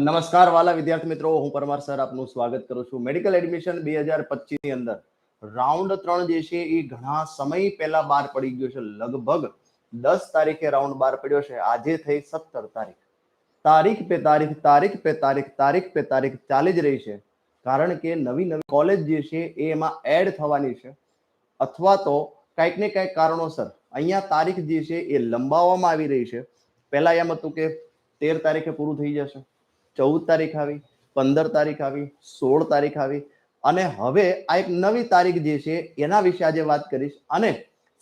નમસ્કાર વાલા વિદ્યાર્થી મિત્રો, હું પરમાર સર આપનું સ્વાગત કરું છું. મેડિકલ એડમિશન બે હજાર પચીસની અંદર રાઉન્ડ ત્રણ જે છે એ ઘણા સમય પહેલા બહાર પડી ગયો છે. લગભગ દસ તારીખે રાઉન્ડ બહાર પડ્યો છે. આજે થઈ સત્તર તારીખ. તારીખ પે તારીખ તારીખ પે તારીખ તારીખ પે તારીખ ચાલી જ રહી છે. કારણ કે નવી નવી કોલેજ જે છે એ એમાં એડ થવાની છે. અથવા તો કંઈક ને કંઈક કારણોસર અહીંયા તારીખ જે છે એ લંબાવવામાં આવી રહી છે. પહેલા એમ હતું કે તેર તારીખે પૂરું થઈ જશે. ચૌદ તારીખ આવી, પંદર તારીખ આવી, સોળ તારીખ આવી અને હવે આ એક નવી તારીખ જે છે એના વિશે આજે વાત કરીશ અને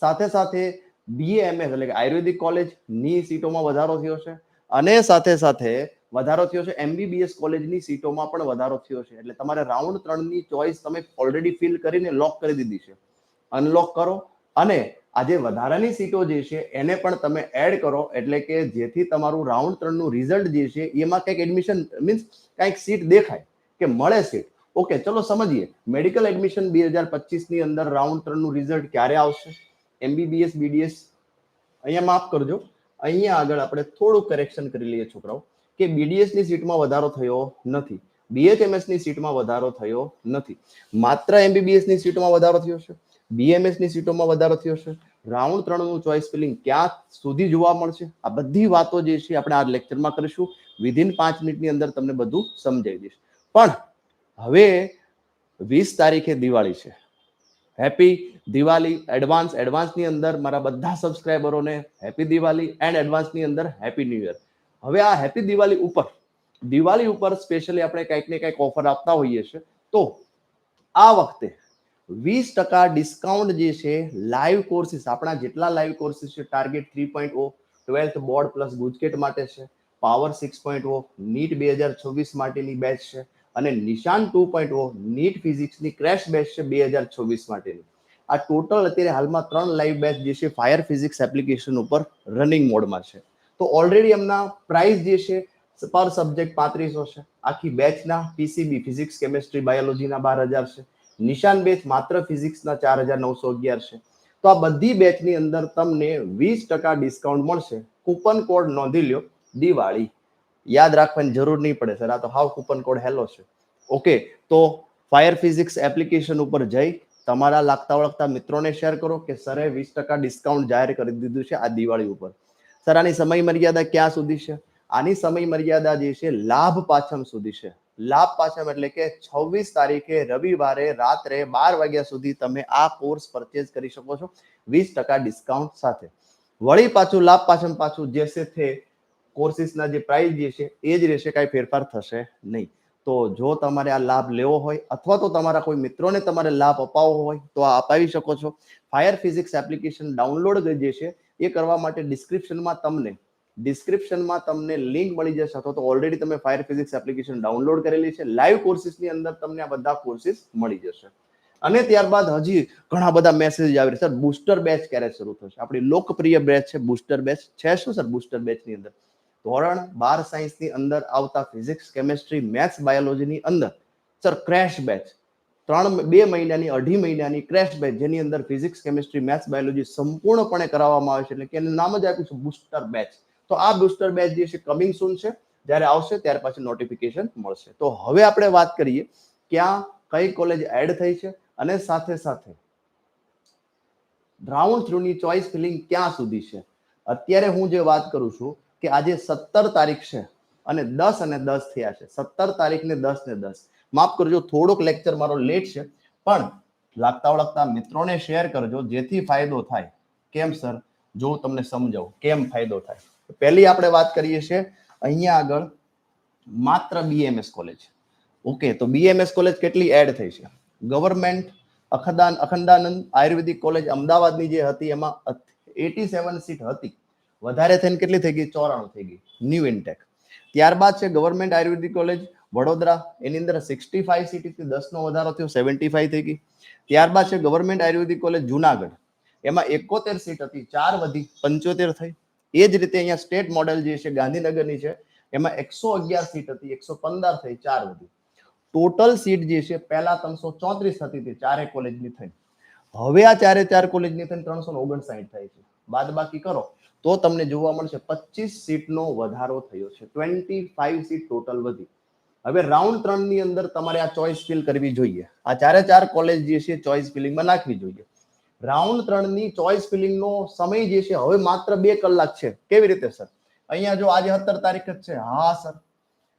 સાથે સાથે બીએએમએસ એટલે કે આયુર્વેદિક કોલેજની સીટોમાં વધારો થયો છે અને સાથે સાથે વધારો થયો છે એમબીબીએસ કોલેજની સીટોમાં પણ વધારો થયો છે. એટલે તમારે રાઉન્ડ ત્રણની ચોઈસ તમે ઓલરેડી ફિલ કરીને લોક કરી દીધી છે. અનલોક કરો અને આજે વધારાની સીટો જે છે, એને પણ તમે એડ કરો. એટલે કે જેથી તમારું રાઉન્ડ ત્રણનું રિઝલ્ટ જે છે, એમાં કંઈક એડમિશન મીન્સ કંઈક સીટ દેખાય કે મળે સીટ ઓકે ચલો સમજીએ. મેડિકલ એડમિશન બે હજાર પચીસની અંદર રાઉન્ડ ત્રણનું રિઝલ્ટ ક્યારે આવશે? એમબીબીએસ બીડીએસ અહીંયા માફ કરજો. અહીંયા આગળ આપણે થોડું કરેક્શન કરી લઈએ છોકરાઓ. કે બીડીએસની સીટમાં વધારો થયો નથી. બીએચએમએસની સીટમાં વધારો થયો નથી. માત્ર એમબીબીએસની સીટમાં વધારો થયો છે? બીએમએસની સીટોમાં વધારો થયો છે. રાઉન્ડ ત્રણનું ચોઇસ ફિલિંગ ક્યાં સુધી જોવા મળશે? આ બધી વાતો જે છે આપણે આ લેક્ચરમાં કરીશું. વિધિન પાંચ મિનિટની અંદર તમને બધું સમજાવી દઈશ. પણ હવે વીસ તારીખે દિવાળી છે. હેપી દિવાળી એડવાન્સ એડવાન્સની અંદર મારા બધા સબસ્ક્રાઈબરોને હેપી દિવાળી એન્ડ એડવાન્સની અંદર હેપી ન્યુ યર હવે આ હેપી દિવાળી ઉપર દિવાળી ઉપર સ્પેશિયલી આપણે કંઈક ને કંઈક ઓફર આપતા હોઈએ છીએ. તો આ વખતે વીસ ટકા ડિસ્કાઉન્ટ જે છે લાઈવ કોર્સિસ આપણા જેટલા લાઈવ કોર્સિસ છે target three point O twelfth board plus GUJCET માટે છે power six point O NEET બે હજાર છવ્વીસ માટેની બેચ છે અને Nishan two point O NEET ફિઝિક્સની crash batch છે બે હજાર છવ્વીસ માટેની. આ ટોટલ અત્યારે હાલમાં ત્રણ લાઈવ બેચ જે છે ફાયર ફિઝિક્સ એપ્લિકેશન ઉપર રનિંગ મોડમાં છે. તો ઓલરેડી એમના પ્રાઇસ જે છે પર સબ્જેક્ટ પાંત્રીસો છે. આખી બેચના પીસીબી ફિઝિક્સ કેમેસ્ટ્રી બાયોલોજીના બાર હજાર છે. નિશાન બેચ માત્ર ફિઝિક્સના ચાર હજાર નવસો અગિયાર છે. તો આ બધી બેચની અંદર તમને વીસ ટકા ડિસ્કાઉન્ટ મળશે. કૂપન કોડ નોંધી લ્યો, દિવાળી. યાદ રાખવાની જરૂર નહીં પડે સર, આ તો હાવ કૂપન કોડ હેલો છે. ઓકે, તો ફાયર ફિઝિક્સ એપ્લિકેશન ઉપર જઈ, તમારા લાગતા વળગતા મિત્રોને શેર કરો કે સરે વીસ ટકા ડિસ્કાઉન્ટ જાહેર કરી દીધું છે આ દિવાળી ઉપર. સર, આની સમય મર્યાદા ક્યાં સુધી છે? આની સમય મર્યાદા જે છે, લાભ પાછમ સુધી છે. લાભ પાછમ એટલે કે છવ્વીસ તારીખે રવિવારે રાત્રે બાર વાગ્યા સુધી તમે આ કોર્સ પરચેઝ કરી શકો છો વીસ ટકા ડિસ્કાઉન્ટ સાથે. વળી પાછું લાભ પાછમ પાછું જે છે તે કોર્સિસના જે પ્રાઇસ જે છે એ જ રહેશે, કાંઈ ફેરફાર થશે નહીં. તો જો તમારે આ લાભ લેવો હોય અથવા તો તમારા કોઈ મિત્રોને તમારે લાભ અપાવવો હોય તો આ અપાવી શકો છો. ફાયર ફિઝિક્સ એપ્લિકેશન ડાઉનલોડ જે છે એ કરવા માટે ડિસ્ક્રિપ્શનમાં તમને ડિસ્ક્રિપ્શનમાં તમને લિંક મળી જશે અથવા તો ઓલરેડી તમે ફાયર ફિઝિક્સ એપ્લિકેશન ડાઉનલોડ કરેલી છે. લાઈવ કોર્સિસની અંદર તમને આ બધા કોર્સિસ મળી જશે. અને ત્યારબાદ હજી ઘણા બધા મેસેજ આવી રહ્યા સર બુસ્ટર બેચ ક્યારે શરૂ થશે? આપણી લોકપ્રિય બેચ છે બુસ્ટર બેચ છે શું સર બુસ્ટર બેચની અંદર? ધોરણ બાર સાયન્સની અંદર આવતા ફિઝિક્સ કેમેસ્ટ્રી મેથ્સ બાયોલોજીની અંદર સર ક્રેશ બેચ ત્રણ બે મહિનાની, અઢી મહિનાની ક્રેશ બેચ જેની અંદર ફિઝિક્સ કેમેસ્ટ્રી મેથ્સ બાયોલોજી સંપૂર્ણપણે કરાવવામાં આવે છે. એટલે કે નામ જ આપ્યું છે બુસ્ટર બેચ તો આ બુસ્ટર બેચ જે છે કમિંગ સૂન છે, જ્યારે આવશે ત્યાર પછી નોટિફિકેશન મળશે. તો હવે આપણે વાત કરીએ ક્યાં કઈ કોલેજ એડ થઈ છે અને સાથે સાથે રાઉન્ડ થ્રુ ની ચોઇસ ફિલિંગ ક્યાં સુધી છે? અત્યારે હું જે વાત કરું છું કે આજે સત્તર તારીખ છે અને દસ અને દસ થયા છે. સત્તર તારીખ ને દસ ને દસ. માફ કરજો, થોડોક લેક્ચર મારો લેટ છે, પણ લાગતા વળગતા મિત્રોને શેર કરજો, જેથી ફાયદો થાય. કેમ સર જો તમને સમજાવું, કેમ ફાયદો થાય? પહેલી આપણે વાત કરીએ છીએ, અહીંયા આગળ માત્ર બીએમએસ કોલેજ ઓકે તો બીએમએસ કોલેજ કેટલી એડ થઈ છે? ગવર્મેન્ટ અખદાન અખંડાનંદ આયુર્વેદિક કોલેજ અમદાવાદની જે હતી, એમાં એટી સેવન સીટ હતી. વધારે થઈને કેટલી થઈ ગઈ? ચોરાણું થઈ ગઈ. ન્યૂ ઇન્ટેક ત્યારબાદ છે ગવર્મેન્ટ આયુર્વેદિક કોલેજ વડોદરા, એની અંદર સિક્સટી ફાઈવ સીટથી દસનો વધારો થયો સેવન્ટી ફાઈવ થઈ ગઈ. ત્યારબાદ છે ગવર્મેન્ટ આયુર્વેદિક કોલેજ જુનાગઢ. એમાં એકોતેર સીટ હતી, ચાર વધી, પંચોતેર થઈ. એ જ રીતે અહીંયા સ્ટેટ મોડેલ જે છે ગાંધીનગરની છે, એમાં એકસો અગિયાર સીટ હતી, એકસો પંદર થઈ, ચાર વધી. ટોટલ સીટ જે છે, પહેલા ત્રણસો ચોત્રીસ હતી તે ચારે કોલેજની થઈ. હવે આ ચારે ચાર કોલેજની થઈને ત્રણસો ઓગણસાઠ થાય છે. બાદ બાકી કરો, તો તમને જોવા મળશે પચીસ સીટનો વધારો થયો છે. ટ્વેન્ટી ફાઈવ સીટ ટોટલ વધી. હવે રાઉન્ડ ત્રણની અંદર તમારે આ ચોઇસ ફિલ કરવી જોઈએ. આ ચારે ચાર કોલેજ જે છે ચોઇસ ફિલિંગમાં નાખવી જોઈએ. રાઉન્ડ ત્રણની ચોઇસ ફિલિંગ નો સમય જે છે, હવે માત્ર બે કલાક છે. કેવી રીતે, સર? અહીંયા જો આજે સત્તર તારીખ જ છે. હા, સર.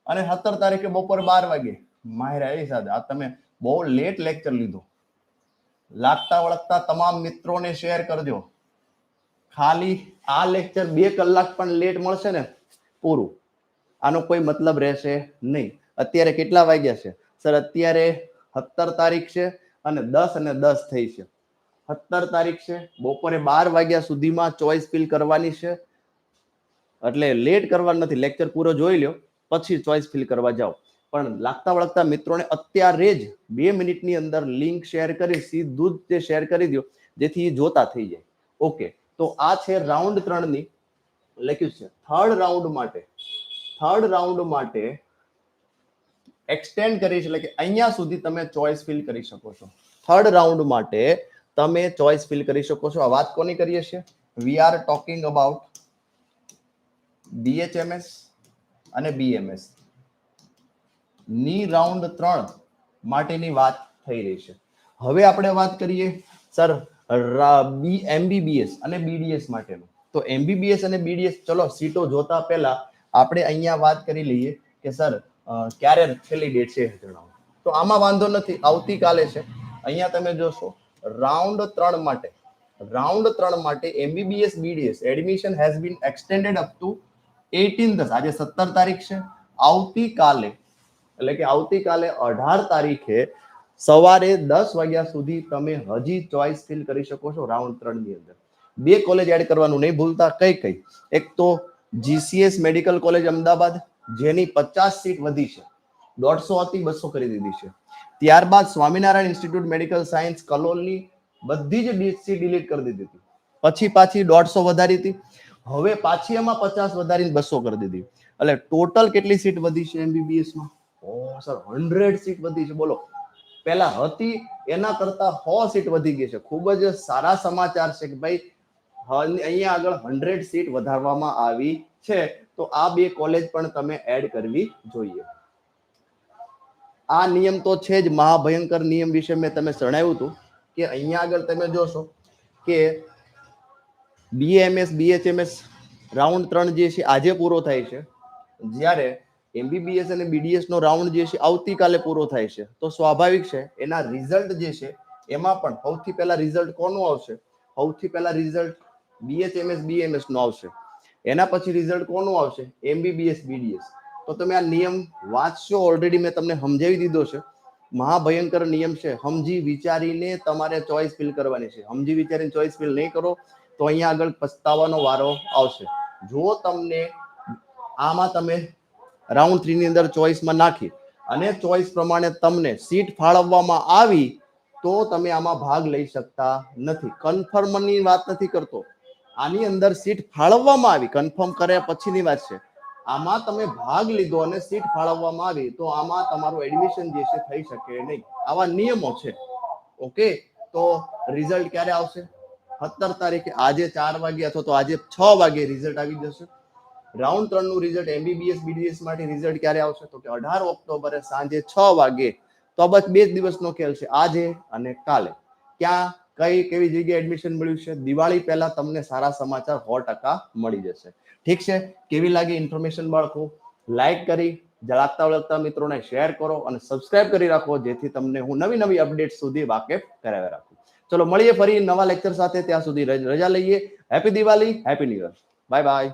અને સત્તર તારીખે બપોર બાર વાગે. માહિરા એ સાથે આ તમે બહુ લેટ લેક્ચર લીધો. લાગતા વળગતા તમામ મિત્રોને શેર કરજો. ખાલી આ લેક્ચર બે કલાક પણ લેટ મળશે ને, પૂરું. આનો કોઈ મતલબ રહેશે નહીં. અત્યારે કેટલા વાગ્યા છે? સર, અત્યારે સત્તર તારીખ છે અને દસ અને દસ થઈ છે. સત્તર તારીખ છે. બપોરે બાર વાગ્યા સુધીમાં ચોઈસ ફિલ કરવાની છે. એટલે લેટ કરવા નથી. લેક્ચર પૂરો જોઈ લ્યો, પછી ચોઈસ ફિલ કરવા જાઓ. પણ લાગતા વળગતા મિત્રોને અત્યારે જ બે મિનિટની અંદર લિંક શેર કરી, સીધું જ તે શેર કરી દો જેથી એ જોતા થઈ જાય. ઓકે, તો આ છે રાઉન્ડ ત્રણની, લખ્યું છે, થર્ડ રાઉન્ડ માટે, થર્ડ રાઉન્ડ માટે એક્સટેન્ડ કરી, એટલે કે અહીંયા સુધી તમે ચોઇસ ફિલ કરી શકો છો. થર્ડ રાઉન્ડ માટે તમે ચોઇસ ફિલ કરી શકો છો. આ વાત કોની કરીએ છીએ? We are talking about BHMS અને બીએમએસની રાઉન્ડ ત્રણ માટેની વાત થઈ રહી છે. હવે આપણે વાત કરીએ સર બી એમબીબીએસ અને બીડીએસ માટેનું. તો એમબીબીએસ અને બીડીએસ ચલો, સીટો જોતા પહેલા આપણે અહીંયા વાત કરી લઈએ કે સર ક્યારે છેલ્લી ડેટ છે જણાવો. તો આમાં વાંધો નથી, આવતીકાલે છે. અહીંયા તમે જોશો રાઉન્ડ ત્રણ માટે, રાઉન્ડ ત્રણ માટે MBBS BDS admission has been extended up to eighteen દસ. આજે સત્તર તારીખ છે. આવતીકાલે, એટલે કે આવતીકાલે અઢાર તારીખે સવારે દસ વાગ્યા સુધી તમે હજી ચોઇસ ફિલ કરી શકો છો રાઉન્ડ ત્રણની અંદર. બે કોલેજ એડ કરવાનું નહીં ભૂલતા, કઈ કઈ. એક તો જીસીએસ મેડિકલ કોલેજ અમદાવાદ, જેની પચાસ સીટ વધી છે. દોઢસો હતી, બસો કરી દીધી છે. ત્યારબાદ સ્વામિનારાયણ ઇન્સ્ટિટ્યૂટ મેડિકલ સાયન્સ કલોલની બધી જ ડીસી ડિલીટ કરી દીધી હતી. પછી પાછી દોઢસો વધારી હતી. હવે પાછી એમાં પચાસ વધારીને બસો કરી દીધી. એટલે ટોટલ કેટલી સીટ વધી છે એમબીબીએસમાં ઓ, સર, હંડ્રેડ સીટ વધી છે. બોલો. પહેલા હતી, એના કરતા સો સીટ વધી ગઈ છે. ખૂબ જ સારા સમાચાર છે કે ભાઈ અહીંયા આગળ હંડ્રેડ સીટ વધારવામાં આવી છે. તો આ બે કોલેજ પણ તમે એડ કરવી જોઈએ. આ નિયમ તો છે જ મહાભયંકર નિયમ વિશે મેં તમે જણાવ્યું હતું કે અહીંયા આગળ તમે જોશો કે બીએમએસ બીએચએમએસ રાઉન્ડ ત્રણ જે છે આજે પૂરો થાય છે. જ્યારે એમબીબીએસ અને બીડીએસ નો રાઉન્ડ જે છે આવતીકાલે પૂરો થાય છે. તો સ્વાભાવિક છે એના રિઝલ્ટ જે છે એમાં પણ સૌથી પહેલા રિઝલ્ટ કોનું આવશે? સૌથી પહેલા રિઝલ્ટ બીએચએમએસ બીએમએસ નો આવશે. એના પછી રિઝલ્ટ કોનું આવશે? એમબીબીએસ બીડીએસ તો તમે આ નિયમ વાંચશો ઓલરેડી મેં તમને સમજાવી દીધો છે. મહાભયંકર નિયમ છે સમજી વિચારીને તમારે ચોઇસ ફિલ કરવાની છે. સમજી વિચારીને ચોઇસ ફિલ નહીં કરો, તો અહીંયા આગળ પસ્તાવાનો વારો આવશે. જો તમને, આમાં તમે રાઉન્ડ થ્રી ની અંદર ચોઇસમાં નાખી અને ચોઇસ પ્રમાણે તમને સીટ ફાળવવામાં આવી તો તમે આમાં ભાગ લઈ શકતા નથી. કન્ફર્મની વાત નથી કરતો. આની અંદર સીટ ફાળવવામાં આવી. કન્ફર્મ કર્યા પછીની વાત છે. આમાં તમે ભાગ લીધો અને સીટ ફાળવવામાં આવી, તો આમાં તમારું એડમિશન જે છે થઈ શકે નહીં. આવા નિયમો છે. ઓકે તો રિઝલ્ટ ક્યારે આવશે? સત્તર તારીખે આજે ચાર વાગે અથવા તો આજે છ વાગે રિઝલ્ટ આવી જશે. રાઉન્ડ ત્રણનું રિઝલ્ટ એમબીબીએસ બીડીએસ માટે રિઝલ્ટ ક્યારે આવશે? તો કે અઢાર ઓક્ટોબરે સાંજે છ વાગે તો બસ બે દિવસનો ખેલ છે. આજે અને કાલે. ક્યાં, કઈ, કેવી જગ્યાએ એડમિશન મળ્યું છે? દિવાળી પહેલા તમને સારા સમાચાર સો ટકા મળી જશે. ઠીક છે? કેવી લાગી ઇન્ફોર્મેશન બાળકો? લાઈક કરી જળાગતા વળગતા મિત્રોને શેર કરો અને સબસ્ક્રાઇબ કરી રાખો, જેથી તમને હું નવી નવી અપડેટ સુધી વાકેફ કરાવી રાખું. ચલો, મળીએ ફરી નવા લેક્ચર સાથે. ત્યાં સુધી રજા લઈએ. Happy Diwali happy new year bye bye